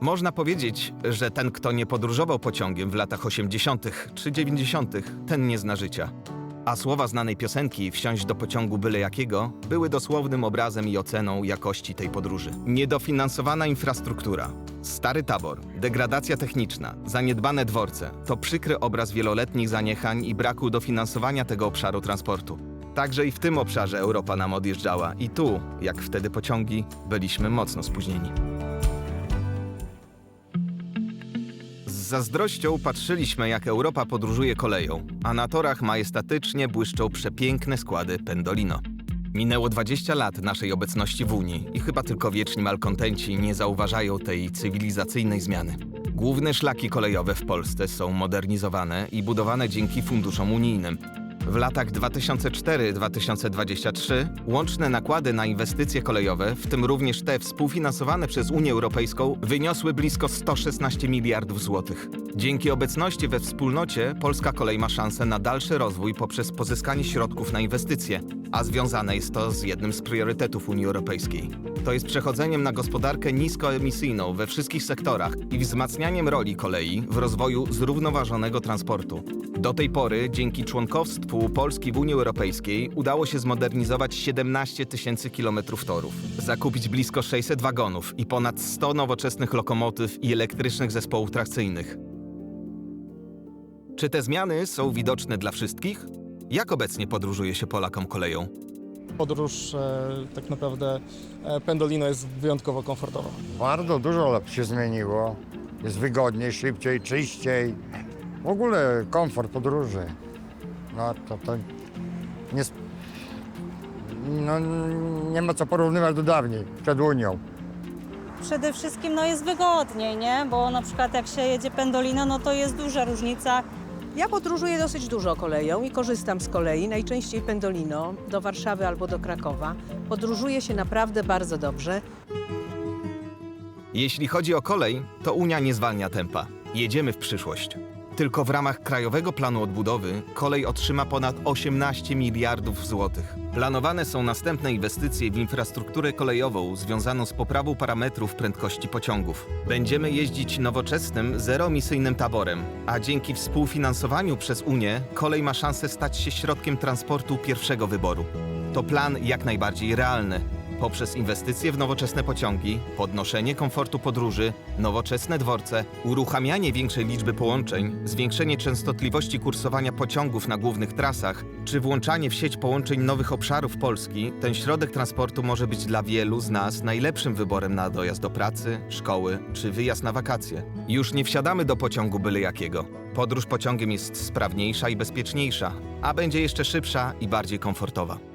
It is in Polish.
Można powiedzieć, że ten, kto nie podróżował pociągiem w latach 80. czy 90., ten nie zna życia. A słowa znanej piosenki Wsiąść do pociągu byle jakiego były dosłownym obrazem i oceną jakości tej podróży. Niedofinansowana infrastruktura, stary tabor, degradacja techniczna, zaniedbane dworce to przykry obraz wieloletnich zaniechań i braku dofinansowania tego obszaru transportu. Także i w tym obszarze Europa nam odjeżdżała i tu, jak wtedy pociągi, byliśmy mocno spóźnieni. Zazdrością patrzyliśmy, jak Europa podróżuje koleją, a na torach majestatycznie błyszczą przepiękne składy Pendolino. Minęło 20 lat naszej obecności w Unii i chyba tylko wieczni malkontenci nie zauważają tej cywilizacyjnej zmiany. Główne szlaki kolejowe w Polsce są modernizowane i budowane dzięki funduszom unijnym. W latach 2004-2023 łączne nakłady na inwestycje kolejowe, w tym również te współfinansowane przez Unię Europejską, wyniosły blisko 116 miliardów złotych. Dzięki obecności we wspólnocie polska kolej ma szansę na dalszy rozwój poprzez pozyskanie środków na inwestycje, a związane jest to z jednym z priorytetów Unii Europejskiej. To jest przechodzeniem na gospodarkę niskoemisyjną we wszystkich sektorach i wzmacnianiem roli kolei w rozwoju zrównoważonego transportu. Do tej pory, dzięki członkowstwu Polski w Unii Europejskiej, udało się zmodernizować 17 tysięcy kilometrów torów, zakupić blisko 600 wagonów i ponad 100 nowoczesnych lokomotyw i elektrycznych zespołów trakcyjnych. Czy te zmiany są widoczne dla wszystkich? Jak obecnie podróżuje się Polakom koleją? Podróż e, tak naprawdę e, Pendolino jest wyjątkowo komfortowa. Bardzo dużo się zmieniło. Jest wygodniej, szybciej, czyściej. W ogóle komfort podróży. No to, to nie, sp- no, nie ma co porównywać do dawniej, przed Unią. Przede wszystkim no jest wygodniej, nie? Bo na przykład jak się jedzie pendolino, no to jest duża różnica. Ja podróżuję dosyć dużo koleją i korzystam z kolei, najczęściej pendolino, do Warszawy albo do Krakowa. Podróżuje się naprawdę bardzo dobrze. Jeśli chodzi o kolej, to Unia nie zwalnia tempa. Jedziemy w przyszłość. Tylko w ramach Krajowego Planu Odbudowy kolej otrzyma ponad 18 miliardów złotych. Planowane są następne inwestycje w infrastrukturę kolejową związaną z poprawą parametrów prędkości pociągów. Będziemy jeździć nowoczesnym, zeroemisyjnym taborem, a dzięki współfinansowaniu przez Unię kolej ma szansę stać się środkiem transportu pierwszego wyboru. To plan jak najbardziej realny. Poprzez inwestycje w nowoczesne pociągi, podnoszenie komfortu podróży, nowoczesne dworce, uruchamianie większej liczby połączeń, zwiększenie częstotliwości kursowania pociągów na głównych trasach, czy włączanie w sieć połączeń nowych obszarów Polski, ten środek transportu może być dla wielu z nas najlepszym wyborem na dojazd do pracy, szkoły czy wyjazd na wakacje. Już nie wsiadamy do pociągu byle jakiego. Podróż pociągiem jest sprawniejsza i bezpieczniejsza, a będzie jeszcze szybsza i bardziej komfortowa.